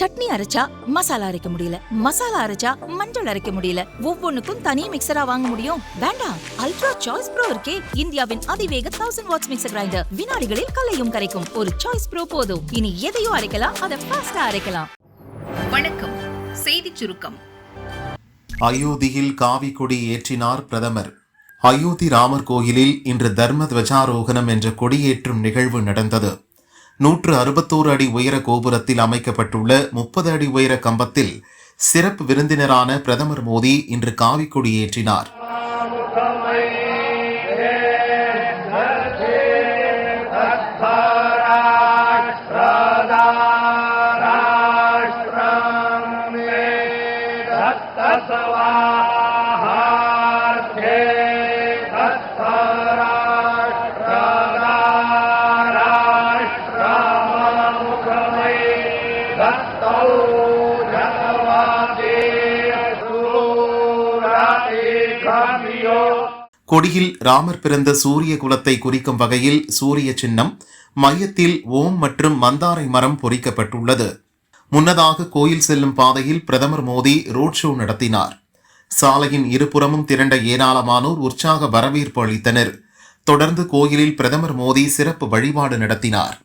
சட்னி அரைச்சா மசாலா அரைக்க முடியல. மசாலா அரைச்சா மஞ்சள் அரைக்க முடியல. ஒவ்வொன்னுக்கும் தனி மிக்சரா வாங்க முடியும். வேண்டாம். அல்ட்ரா சாய்ஸ் ப்ரோ இருக்கே. இந்தியாவின் அதிவேக தௌசண்ட் வாட்ஸ் மிக்சர் கிரைண்டர் வினாடிகளில் கலையும் கரைக்கும். ஒரு சாய்ஸ் ப்ரோ போதும். இனி எதையும் அரைக்கலாம். அதை ஃபாஸ்டா அரைக்கலாம். வணக்கம். செய்தி சுருக்கம். அயோத்தியில் காவி கொடி ஏற்றினார் பிரதமர். அயோத்தி ராமர் கோயிலில் இன்று தர்ம துவஜாரோகணம் என்ற கொடியேற்றும் நிகழ்வு நடந்தது. நூற்று அறுபத்தோரு அடி உயர கோபுரத்தில் அமைக்கப்பட்டுள்ள முப்பது அடி உயர கம்பத்தில் சிறப்பு விருந்தினரான பிரதமர் மோடி இன்று காவி கொடி ஏற்றினார். கொடியில் ராமர் பிறந்த சூரிய குலத்தை குறிக்கும் வகையில் சூரிய சின்னம் மையத்தில் ஓம் மற்றும் மந்தாரை மரம் பொறிக்கப்பட்டுள்ளது. முன்னதாக கோயில் செல்லும் பாதையில் பிரதமர் மோடி ரோட் ஷோ நடத்தினார். சாலையின் இருபுறமும் திரண்ட ஏராளமானோர் உற்சாக வரவேற்பு அளித்தனர். தொடர்ந்து கோயிலில் பிரதமர் மோடி சிறப்பு வழிபாடு நடத்தினார்.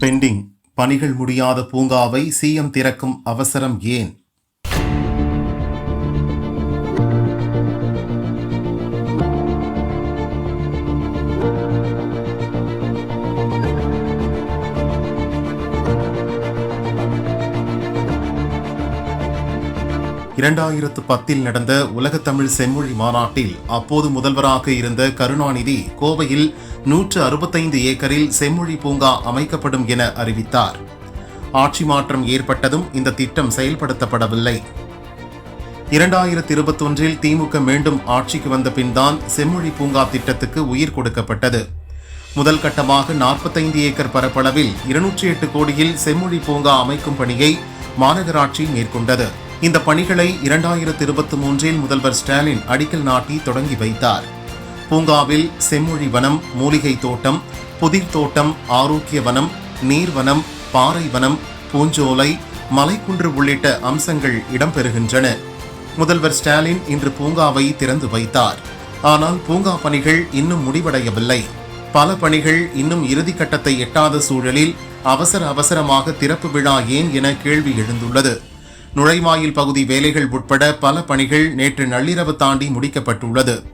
பெண்டிங் பணிகள் முடியாத பூங்காவை சிஎம் திறக்கும் அவசரம் ஏன்? இரண்டாயிரத்து பத்தில் நடந்த உலகத்தமிழ் செம்மொழி மாநாட்டில் அப்போது முதல்வராக இருந்த கருணாநிதி கோவையில் நூற்று அறுபத்தைந்து ஏக்கரில் செம்மொழி பூங்கா அமைக்கப்படும் என அறிவித்தார். ஆட்சி மாற்றம் ஏற்பட்டதும் இந்த திட்டம் செயல்படுத்தப்படவில்லை. இரண்டாயிரத்தி இருபத்தொன்றில் திமுக மீண்டும் ஆட்சிக்கு வந்த பின்தான் செம்மொழி பூங்கா திட்டத்துக்கு உயிர் கொடுக்கப்பட்டது. முதல் கட்டமாக நாற்பத்தைந்து ஏக்கர் பரப்பளவில் இருநூற்றி எட்டு கோடியில் செம்மொழி பூங்கா அமைக்கும் பணியை மாநகராட்சி மேற்கொண்டது. இந்த பணிகளை இரண்டாயிரத்தி இருபத்தி மூன்றில் முதல்வர் ஸ்டாலின் அடிக்கல் நாட்டி தொடங்கி வைத்தார். பூங்காவில் செம்மொழி வனம் மூலிகை தோட்டம் புதிர் தோட்டம் ஆரோக்கிய வனம் நீர்வனம் பாறை வனம் பூஞ்சோலை மலைக்குன்று உள்ளிட்ட அம்சங்கள் இடம்பெறுகின்றன. முதல்வர் ஸ்டாலின் இன்று பூங்காவை திறந்து வைத்தார். ஆனால் பூங்கா பணிகள் இன்னும் முடிவடையவில்லை. பல பணிகள் இன்னும் இறுதிக்கட்டத்தை எட்டாத சூழலில் அவசர அவசரமாக திறப்பு விழா ஏன் என கேள்வி எழுந்துள்ளது. நுழைவாயில் பகுதி வேலைகள் உட்பட பல பணிகள் நேற்று நள்ளிரவு தாண்டி முடிக்கப்பட்டுள்ளது.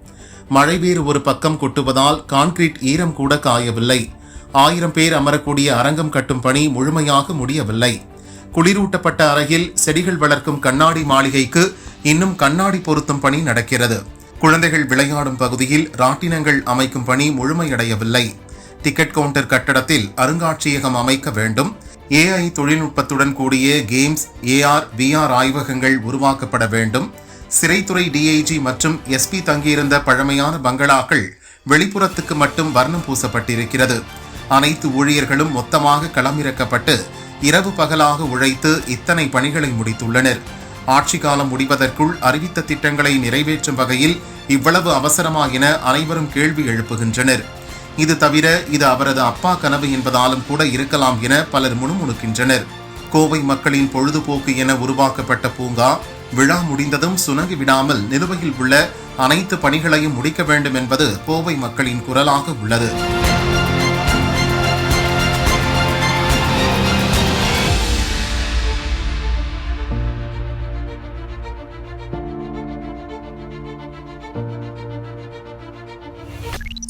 மழை வேறு ஒரு பக்கம் கொட்டுவதால் கான்கிரீட் ஈரம் கூட காயவில்லை. ஆயிரம் பேர் அமரக்கூடிய அரங்கம் கட்டும் பணி முழுமையாக முடியவில்லை. குளிரூட்டப்பட்ட அறையில் செடிகள் வளர்க்கும் கண்ணாடி மாளிகைக்கு இன்னும் கண்ணாடி பொருத்தும் பணி நடக்கிறது. குழந்தைகள் விளையாடும் பகுதியில் ராட்டினங்கள் அமைக்கும் பணி முழுமையடையவில்லை. டிக்கெட் கவுண்டர் கட்டடத்தில் அருங்காட்சியகம் அமைக்க வேண்டும். ஏஐ தொழில்நுட்பத்துடன் கூடிய கேம்ஸ் ஏஆர் விஆர் ஆய்வகங்கள் உருவாக்கப்பட வேண்டும். சிறைத்துறை டிஐஜி மற்றும் எஸ்பி தங்கியிருந்த பழமையான பங்களாக்கள் வெளிப்புறத்துக்கு மட்டும் வர்ணம் பூசப்பட்டிருக்கிறது. அனைத்து ஊழியர்களும் மொத்தமாக களமிறக்கப்பட்டு இரவு பகலாக உழைத்து இத்தனை பணிகளை முடித்துள்ளனர். ஆட்சி காலம் முடிவதற்குள் அறிவித்த திட்டங்களை நிறைவேற்றும் வகையில் இவ்வளவு அவசரமா என அனைவரும் கேள்வி எழுப்புகின்றனர். இது தவிர இது அவரது அப்பா கனவு என்பதாலும் கூட இருக்கலாம் என பலர் முணுமுணுக்கின்றனர். கோவை மக்களின் பொழுதுபோக்கு என உருவாக்கப்பட்ட பூங்கா விழா முடிந்ததும் சுணங்கி விடாமல் நிலுவையில் உள்ள அனைத்து பணிகளையும் முடிக்க வேண்டும் என்பது கோவை மக்களின் குரலாக உள்ளது.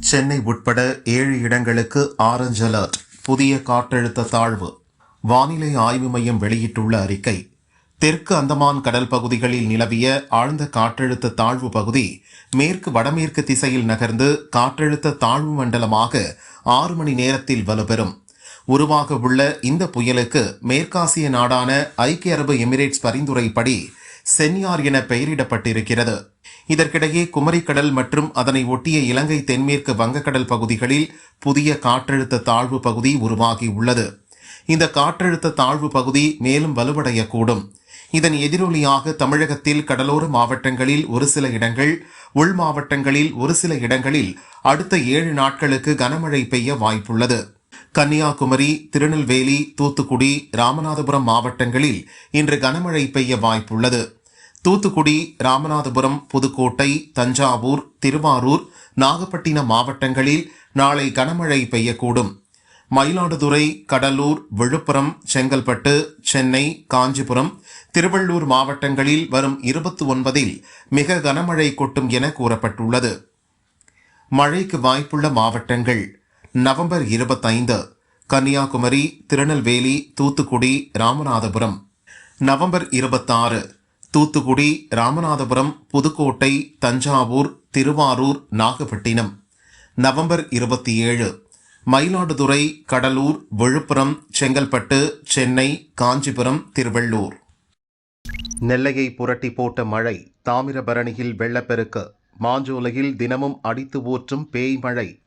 சென்னை உட்பட ஏழு இடங்களுக்கு ஆரஞ்ச் அலர்ட் புதிய காற்றழுத்த தாழ்வு. வானிலை ஆய்வு மையம் வெளியிட்டுள்ள அறிக்கை தெற்கு அந்தமான் கடல் பகுதிகளில் நிலவிய ஆழ்ந்த காற்றழுத்த தாழ்வு பகுதி மேற்கு வடமேற்கு திசையில் நகர்ந்து காற்றழுத்த தாழ்வு மண்டலமாக ஆறு மணி நேரத்தில் வலுப்பெறும். உருவாக உள்ள இந்த புயலுக்கு மேற்காசிய நாடான ஐக்கிய அரபு எமிரேட்ஸ் பரிந்துரைப்படி சென்யார் என பெயரிடப்பட்டிருக்கிறது. இதற்கிடையே குமரிக்கடல் மற்றும் அதனை ஒட்டிய இலங்கை தென்மேற்கு வங்கக்கடல் பகுதிகளில் புதிய காற்றழுத்த தாழ்வு பகுதி உருவாகி உள்ளது இந்த காற்றழுத்த தாழ்வு பகுதி மேலும் வலுவடையக்கூடும். இதன் எதிரொலியாக தமிழகத்தில் கடலோர மாவட்டங்களில் ஒரு சில இடங்கள் உள் மாவட்டங்களில் ஒரு சில இடங்களில் அடுத்த ஏழு நாட்களுக்கு கனமழை பெய்ய வாய்ப்புள்ளது. கன்னியாகுமரி திருநெல்வேலி தூத்துக்குடி ராமநாதபுரம் மாவட்டங்களில் இன்று கனமழை பெய்ய வாய்ப்புள்ளது. தூத்துக்குடி ராமநாதபுரம் புதுக்கோட்டை தஞ்சாவூர் திருவாரூர் நாகப்பட்டினம் மாவட்டங்களில் நாளை கனமழை பெய்யக்கூடும். மயிலாடுதுறை கடலூர் விழுப்புரம் செங்கல்பட்டு சென்னை காஞ்சிபுரம் திருவள்ளூர் மாவட்டங்களில் வரும் இருபத்தி ஒன்பதில் மிக கனமழை கொட்டும் என கூறப்பட்டுள்ளது. மழைக்கு வாய்ப்புள்ள மாவட்டங்கள் நவம்பர் இருபத்தைந்து கன்னியாகுமரி திருநெல்வேலி தூத்துக்குடி ராமநாதபுரம். நவம்பர் இருபத்தாறு தூத்துக்குடி ராமநாதபுரம் புதுக்கோட்டை தஞ்சாவூர் திருவாரூர் நாகப்பட்டினம். நவம்பர் இருபத்தி ஏழு. மயிலாடுதுறை கடலூர் விழுப்புரம் செங்கல்பட்டு சென்னை காஞ்சிபுரம் திருவள்ளூர். நெல்லையை புரட்டி போட்ட மழை தாமிரபரணியில் வெள்ளப்பெருக்கு. மாஞ்சோலையில் தினமும் அடித்து ஊற்றும் பேய் மழை.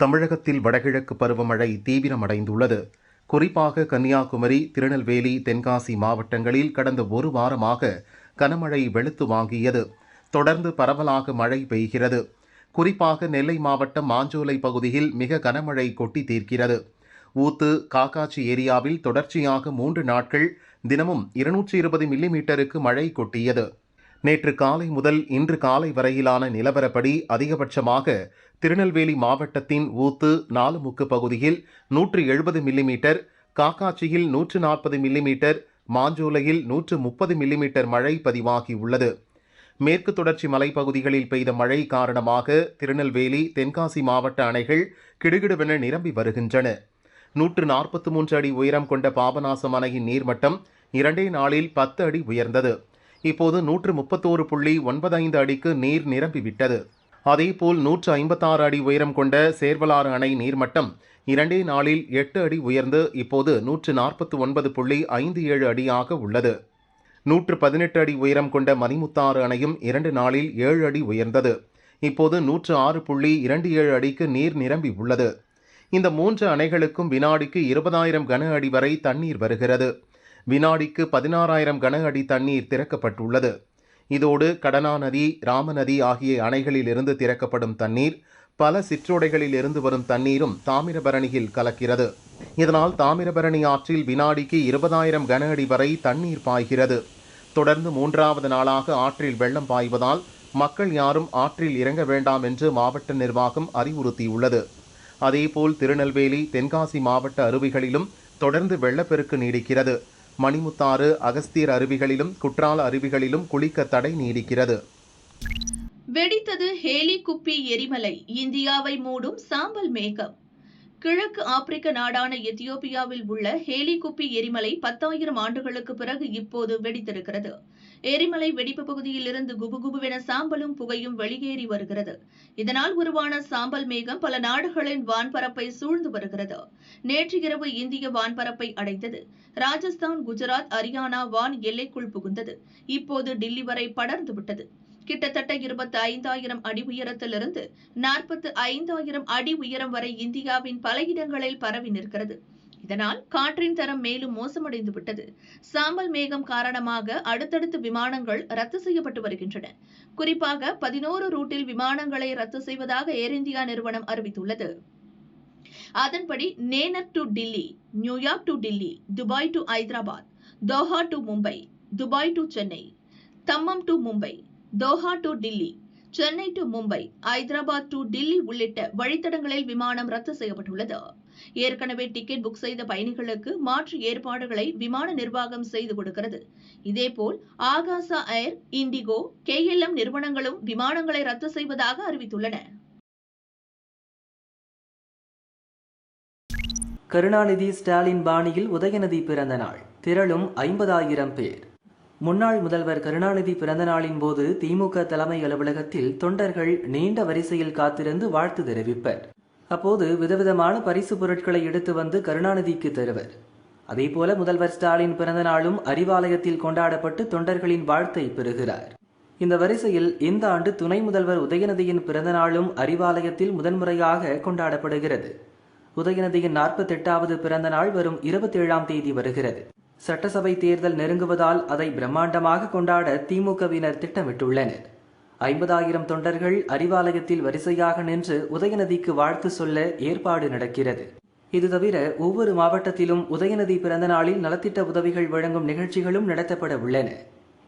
தமிழகத்தில் வடகிழக்கு பருவமழை தீவிரமடைந்துள்ளது. குறிப்பாக கன்னியாகுமரி திருநெல்வேலி தென்காசி மாவட்டங்களில் கடந்த ஒரு வாரமாக கனமழை வெளுத்து வாங்கியது. தொடர்ந்து பரவலாக மழை பெய்கிறது. குறிப்பாக நெல்லை மாவட்டம் மாஞ்சோலை பகுதியில் மிக கனமழை கொட்டி தீர்க்கிறது. ஊத்து காக்காச்சி ஏரியாவில் தொடர்ச்சியாக மூன்று நாட்கள் தினமும் இருநூற்றி இருபது மில்லிமீட்டருக்கு மழை கொட்டியது. நேற்று காலை முதல் இன்று காலை வரையிலான நிலவரப்படி அதிகபட்சமாக திருநெல்வேலி மாவட்டத்தின் ஊத்து நாலுமுக்கு பகுதியில் நூற்று எழுபது மில்லிமீட்டர் காக்காட்சியில் நூற்று நாற்பது மில்லிமீட்டர் மாஞ்சோலையில் நூற்று முப்பது மில்லிமீட்டர் மழை பதிவாகியுள்ளது மேற்கு தொடர்ச்சி மலைப்பகுதிகளில் பெய்த மழை காரணமாக திருநெல்வேலி தென்காசி மாவட்ட அணைகள் கிடுகிடுவென நிரம்பி வருகின்றன. நூற்று நாற்பத்தி மூன்று அடி உயரம் கொண்ட பாபநாசம் அணையின் நீர்மட்டம் இரண்டே நாளில் பத்து அடி உயர்ந்தது. இப்போது நூற்று முப்பத்தோரு புள்ளி ஒன்பது ஐந்து அடிக்கு நீர் நிரம்பிவிட்டது. அதேபோல் நூற்று ஐம்பத்தாறு அடி உயரம் கொண்ட சேர்வலாறு அணை நீர்மட்டம் இரண்டே நாளில் எட்டு அடி உயர்ந்து இப்போது நூற்று நாற்பத்தி ஒன்பது புள்ளி ஐந்து ஏழு அடியாக உள்ளது. நூற்று பதினெட்டு அடி உயரம் கொண்ட மணிமுத்தாறு அணையும் இரண்டு நாளில் ஏழு அடி உயர்ந்தது. இப்போது நூற்று ஆறு புள்ளி இரண்டு ஏழு அடிக்கு நீர் நிரம்பி உள்ளது. இந்த மூன்று அணைகளுக்கும் வினாடிக்கு இருபதாயிரம் கன அடி வரை தண்ணீர் வருகிறது. வினாடிக்கு பதினாறாயிரம் கன அடி தண்ணீர் திறக்கப்பட்டுள்ளது. இதோடு கடனா நதி ராமநதி ஆகிய அணைகளில் இருந்து திறக்கப்படும் தண்ணீர் பல சிற்றோடைகளில் இருந்து வரும் தண்ணீரும் தாமிரபரணியில் கலக்கிறது. இதனால் தாமிரபரணி ஆற்றில் வினாடிக்கு இருபதாயிரம் கன அடி வரை தண்ணீர் பாய்கிறது. தொடர்ந்து மூன்றாவது நாளாக ஆற்றில் வெள்ளம் பாய்வதால் மக்கள் யாரும் ஆற்றில் இறங்க வேண்டாம் என்று மாவட்ட நிர்வாகம் அறிவுறுத்தியுள்ளது. அதேபோல் திருநெல்வேலி தென்காசி மாவட்ட அருவிகளிலும் தொடர்ந்து வெள்ளப்பெருக்கு நீடிக்கிறது. மணிமுத்தாறு அகஸ்தியர் அருவிகளிலும் குற்றால அருவிகளிலும் குளிக்க தடை நீடிக்கிறது. வெடித்தது ஹேலி குப்பி எரிமலை. இந்தியாவை மூடும் சாம்பல் மேகம். கிழக்கு ஆப்பிரிக்க நாடான எத்தியோப்பியாவில் உள்ள ஹேலிகுப்பி எரிமலை பத்தாயிரம் ஆண்டுகளுக்கு பிறகு இப்போது வெடித்திருக்கிறது. எரிமலை வெடிப்பு பகுதியிலிருந்து குபுகுபுவென சாம்பலும் புகையும் வெளியேறி வருகிறது. இதனால் உருவான சாம்பல் மேகம் பல நாடுகளின் வான்பரப்பை சூழ்ந்து வருகிறது. நேற்று இரவு இந்திய வான்பரப்பை அடைந்தது. ராஜஸ்தான் குஜராத் ஹரியானா வான் எல்லைக்குள் புகுந்தது. இப்போது டில்லி வரை படர்ந்து விட்டது. கிட்டத்தட்ட இருபத்தி ஐந்தாயிரம் அடி உயரத்திலிருந்து நாற்பத்து ஐந்தாயிரம் அடி உயரம் வரை இந்தியாவின் பல இடங்களில் பரவி நிற்கிறது. இதனால் காற்றின் தரம் மேலும் மோசமடைந்து விட்டது. சாம்பல் மேகம் காரணமாக அடுத்தடுத்து விமானங்கள் ரத்து செய்யப்பட்டு வருகின்றன. குறிப்பாக பதினோரு ரூட்டில் விமானங்களை ரத்து செய்வதாக ஏர் இந்தியா நிறுவனம் அறிவித்துள்ளது. அதன்படி நேனர் to Delhi New York to Delhi Dubai to Hyderabad Doha to Mumbai Dubai to Chennai Dammam to Mumbai Doha to Delhi Chennai to Mumbai Hyderabad to Delhi உள்ளிட்ட வழித்தடங்களில் விமானம் ரத்து செய்யப்பட்டுள்ளது. ஏற்கனவே டிக்கெட் புக் செய்த பயணிகளுக்கு மாற்று ஏற்பாடுகளை விமான நிர்வாகம் செய்து கொடுக்கிறது. இதேபோல் ஆகாசா ஏர் இண்டிகோ கேஎல்எம் நிறுவனங்களும் விமானங்களை ரத்து செய்வதாக அறிவித்துள்ளன. கருணாநிதி ஸ்டாலின் பாணியில் உதயநிதி பிறந்த நாள் திரளும் ஐம்பதாயிரம் பேர். முன்னாள் முதல்வர் கருணாநிதி பிறந்த நாளின் போது திமுக தலைமை அலுவலகத்தில் தொண்டர்கள் நீண்ட வரிசையில் காத்திருந்து வாழ்த்து தெரிவிப்பர். அப்போது விதவிதமான பரிசு பொருட்களை எடுத்து வந்து கருணாநிதிக்கு தருவர். அதேபோல முதல்வர் ஸ்டாலின் பிறந்த நாளும் அறிவாலயத்தில் கொண்டாடப்பட்டு தொண்டர்களின் வாழ்த்தை பெறுகிறார். இந்த வரிசையில் இந்த ஆண்டு துணை முதல்வர் உதயநிதியின் பிறந்த நாளும் அறிவாலயத்தில் முதன்முறையாக கொண்டாடப்படுகிறது. உதயநிதியின் நாற்பத்தெட்டாவது பிறந்த நாள் வரும் இருபத்தேழாம் தேதி வருகிறது. சட்டசபை தேர்தல் நெருங்குவதால் அதை பிரம்மாண்டமாக கொண்டாட திமுகவினர் திட்டமிட்டுள்ளனர். ஐம்பதாயிரம் தொண்டர்கள் அறிவாலயத்தில் வரிசையாக நின்று உதயநிதிக்கு வாழ்த்து சொல்ல ஏற்பாடு நடக்கிறது. இது தவிர ஒவ்வொரு மாவட்டத்திலும் உதயநிதி பிறந்த நாளில் நலத்திட்ட உதவிகள் வழங்கும் நிகழ்ச்சிகளும் நடத்தப்பட உள்ளன.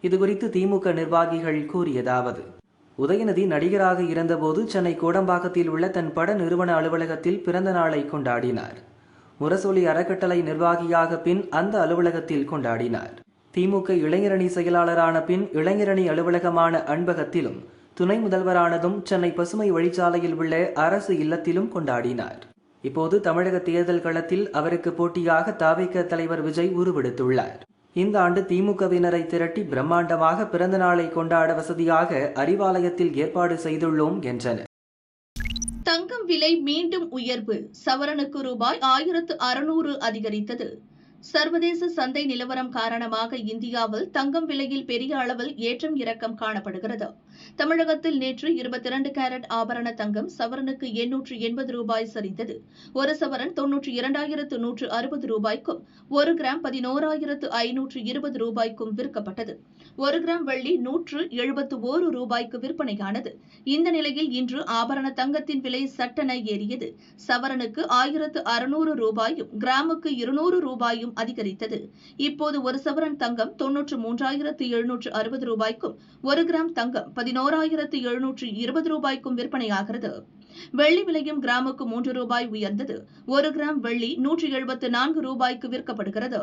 இதுகுறித்து திமுக நிர்வாகிகள் கூறியதாவது உதயநிதி நடிகராக இருந்தபோது சென்னை கோடம்பாக்கத்தில் உள்ள தன் பட நிறுவன அலுவலகத்தில் பிறந்த நாளை கொண்டாடினார். முரசொலி அறக்கட்டளை நிர்வாகியாக பின் அந்த அலுவலகத்தில் கொண்டாடினார். திமுக இளைஞரணி செயலாளரான பின் இளைஞரணி அலுவலகமான அன்பகத்திலும் துணை முதல்வரானதும் சென்னை பசுமை வழிச்சாலையில் உள்ள அரசு இல்லத்திலும் கொண்டாடினார். இப்போது தமிழக தேர்தல் களத்தில் அவருக்கு போட்டியாக தாவைக்க தலைவர் விஜய் உருவெடுத்துள்ளார். இந்த ஆண்டு திமுகவினரை திரட்டி பிரம்மாண்டமாக பிறந்த நாளை கொண்டாட வசதியாக அறிவாலயத்தில் ஏற்பாடு செய்துள்ளோம் என்றனர். தங்கம் விலை மீண்டும் உயர்வு. சவரனுக்கு ரூபாய் ஆயிரத்து அறுநூறு அதிகரித்தது. சர்வதேச சந்தை நிலவரம் காரணமாக இந்தியாவில் தங்கம் விலையில் பெரிய அளவில் ஏற்றம் இறக்கம் காணப்படுகிறது. தமிழகத்தில் நேற்று இருபத்தி இரண்டு கேரட் ஆபரண தங்கம் சவரனுக்கு எண்ணூற்று எண்பது ரூபாய் சரிந்தது. ஒரு சவரன் தொன்னூற்று இரண்டாயிரத்து நூற்று அறுபது ரூபாய்க்கும் ஒரு கிராம் பதினோராயிரத்து ஐநூற்று இருபது ரூபாய்க்கும் விற்கப்பட்டது. ஒரு கிராம் வெள்ளி நூற்று எழுபத்து ஓரு ரூபாய்க்கு விற்பனையானது. இந்த நிலையில் இன்று ஆபரண தங்கத்தின் விலை சட்டென ஏறியது. சவரனுக்கு ஆயிரத்து அறுநூறு ரூபாயும் கிராமுக்கு இருநூறு ரூபாயும் அதிகரித்தது. இப்போது ஒரு சவரன் தங்கம் தொன்னூற்று மூன்றாயிரத்து எழுநூற்று அறுபது ரூபாய்க்கும் ஒரு கிராம் தங்கம் பதினோராயிரத்து எழுநூற்று இருபது ரூபாய்க்கும் விற்பனையாகிறது. வெள்ளி விலையும் கிராமுக்கு மூன்று ரூபாய் உயர்ந்தது. ஒரு கிராம் வெள்ளி நூற்றி எழுபத்து நான்கு ரூபாய்க்கு விற்கப்படுகிறது.